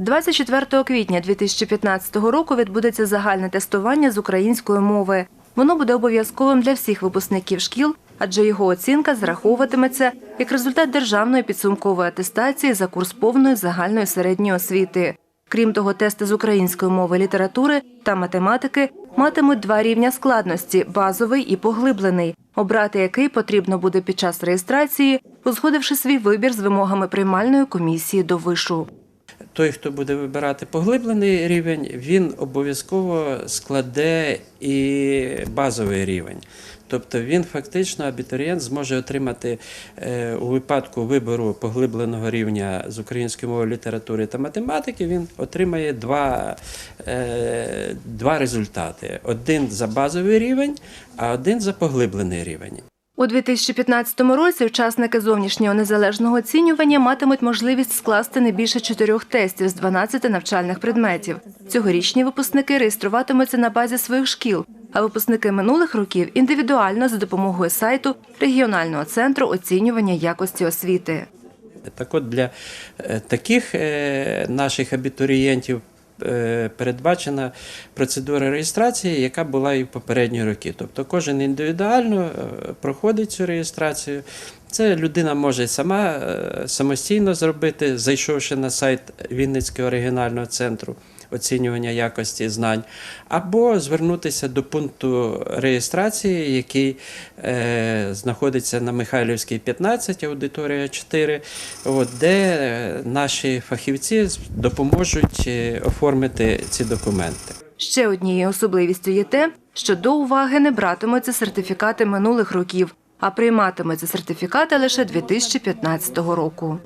24 квітня 2015 року відбудеться загальне тестування з української мови. Воно буде обов'язковим для всіх випускників шкіл, адже його оцінка зараховуватиметься як результат державної підсумкової атестації за курс повної загальної середньої освіти. Крім того, тести з української мови, літератури та математики матимуть два рівня складності базовий і поглиблений, обрати який потрібно буде під час реєстрації, узгодивши свій вибір з вимогами приймальної комісії до вишу. Той, хто буде вибирати поглиблений рівень, він обов'язково складе і базовий рівень. Тобто він фактично абітурієнт зможе отримати е, у випадку вибору поглибленого рівня з української мови, літератури та математики. Він отримає два, е, два результати: один за базовий рівень, а один за поглиблений рівень. У 2015 році учасники зовнішнього незалежного оцінювання матимуть можливість скласти не більше чотирьох тестів з 12 навчальних предметів. Цьогорічні випускники реєструватимуться на базі своїх шкіл, а випускники минулих років індивідуально за допомогою сайту регіонального центру оцінювання якості освіти. Так от для е, таких е, наших абітурієнтів передбачена процедура реєстрації, яка була і в попередні роки. Тобто кожен індивідуально е, проходить цю реєстрацію. Це людина може сама е, самостійно зробити, зайшовши на сайт Вінницького регіонального центру оцінювання якості знань, або звернутися до пункту реєстрації, який е, знаходиться на Михайлівській 15, аудиторія 4, от, де е, наші фахівці допоможуть е, оформити ці документи. Ще однією особливістю є те, що до уваги не братимуться сертифікати минулих років, а прийматимуться сертифікати лише 2015 року.